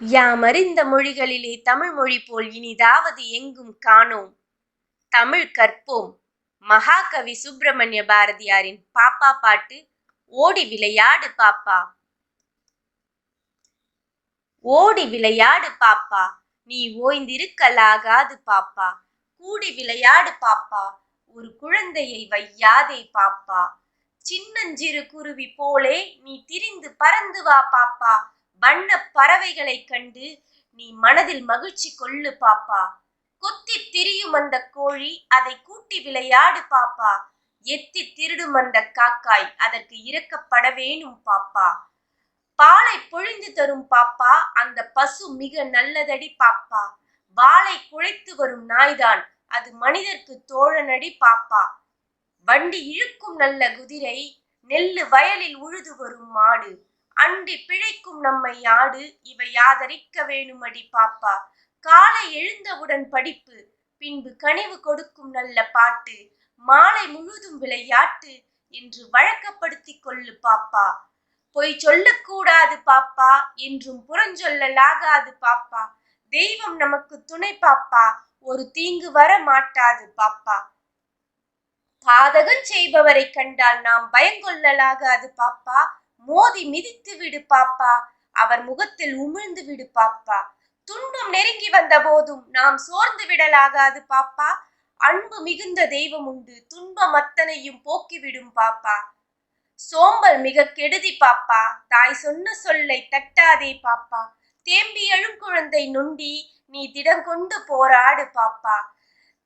யாமறிந்த மொழிகளிலே தமிழ் மொழி போல் இனிதாவது எங்கும் காணோம். தமிழ் கற்போம். மகாகவி சுப்பிரமணிய பாரதியாரின் பாப்பா பாட்டு ஓடி விளையாடு பாப்பா ஓடி விளையாடு பாப்பா நீ ஓய்ந்திருக்கலாகாது பாப்பா. கூடி விளையாடு பாப்பா ஒரு குழந்தையை வையாதே பாப்பா. சின்னஞ்சிறு குருவி போலே நீ திரிந்து பறந்து வா பாப்பா. வண்ண பறவைகளைக் கண்டு நீ மனதில் மகிழ்ச்சி கொள்ளு பாப்பா. கொத்தி திரியும் அந்த கோழி அதை கூட்டி விளையாடு பாப்பா. எத்தி திருடும் அந்த காக்காய் அதற்கு இறக்கப்பட வேணும் பாப்பா. பாலை பொழிந்து தரும் பாப்பா அந்த பசு மிக நல்லதடி பாப்பா. வாளை குழைத்து வரும் நாய்தான் அது மனிதர்க்கு தோழனடி பாப்பா. வண்டி இழுக்கும் நல்ல குதிரை நெல்லு வயலில் உழுது வரும் மாடு. அண்டி பிழைக்கும் நம்மை ஆடு இவை யாதரிக்க வேணுமடி பாப்பா. காலை எழுந்தவுடன் படிப்பு பின்பு கனிவு கொடுக்கும் நல்ல பாட்டு மாலை முழுதும் விளையாட்டு என்று வழக்கப்படுத்திக் கொள்ளு பாப்பா. பொய் சொல்லக்கூடாது பாப்பா என்றும் புறஞ்சொல்லலாகாது பாப்பா. தெய்வம் நமக்கு துணை பாப்பா ஒரு தீங்கு வர மாட்டாது பாப்பா. பாதகம் செய்பவரை கண்டால் நாம் பயங்கொள்ளலாகாது பாப்பா. மோதி மிதித்து விடு பாப்பா. அவர் முகத்தில் உமிழ்ந்து விடு பாப்பா. துன்பம் நெருங்கி வந்த போதும் நாம் சோர்ந்து விடலாகாது பாப்பா. அன்பு மிகுந்த தெய்வம் உண்டு. துன்பம் அத்தனையும் போக்கிவிடும் பாப்பா. சோம்பல் மிக கெடுதி பாப்பா. தாய் சொன்ன சொல்லை தட்டாதே பாப்பா. தேம்பி எழும் குழந்தை நொண்டி நீ திடங்கொண்டு போராடு பாப்பா.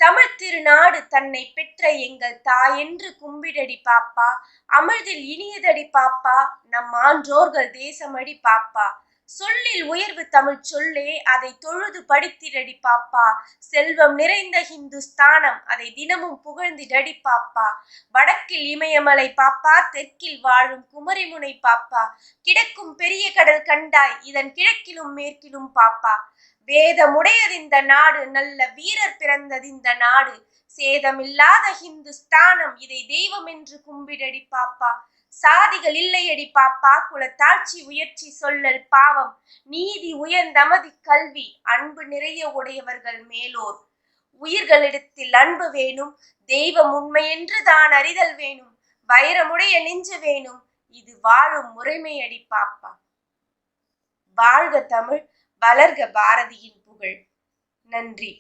தமிழ் திருநாடு தன்னை பெற்ற எங்கள் தாயென்று கும்பிடடி பாப்பா. அமிழ்தில் இனியதடி பாப்பா. நம் ஆன்றோர்கள் தேசமடி பாப்பா. சொல்லில் உயர்வு தமிழ் சொல்லே அதை தொழுது படித்திடடி பாப்பா. செல்வம் நிறைந்த ஹிந்துஸ்தானம் அதை தினமும் புகழ்ந்திடடி பாப்பா. வடக்கில் இமயமலை பாப்பா தெற்கில் வாழும் குமரிமுனை பாப்பா. கிடக்கும் பெரிய கடல் கண்டாய் இதன் கிழக்கிலும் மேற்கிலும் பாப்பா. வேதமுடையதிந்த நாடு நல்ல வீரர் பிறந்ததிந்த நாடு. சேதமில்லாத ஹிந்துஸ்தானம் இதை தெய்வம் என்று கும்பிடடி பாப்பா. சாதிகள் இல்லையடி பாப்பா குலத்தாட்சி உயர்ச்சி சொல்லல் பாவம் நீதி உயர்ந்தமதி கல்வி அன்பு நிறைய உடையவர்கள் மேலோர். உயிர்களிடத்தில் அன்பு வேணும் தெய்வம் உண்மையென்று தான் அறிதல் வேணும் வைரமுடைய நெஞ்சு வேணும் இது வாழும் முறைமையடி பாப்பா. வாழ்க தமிழ் வளர்க பாரதியின் புகழ். நன்றி.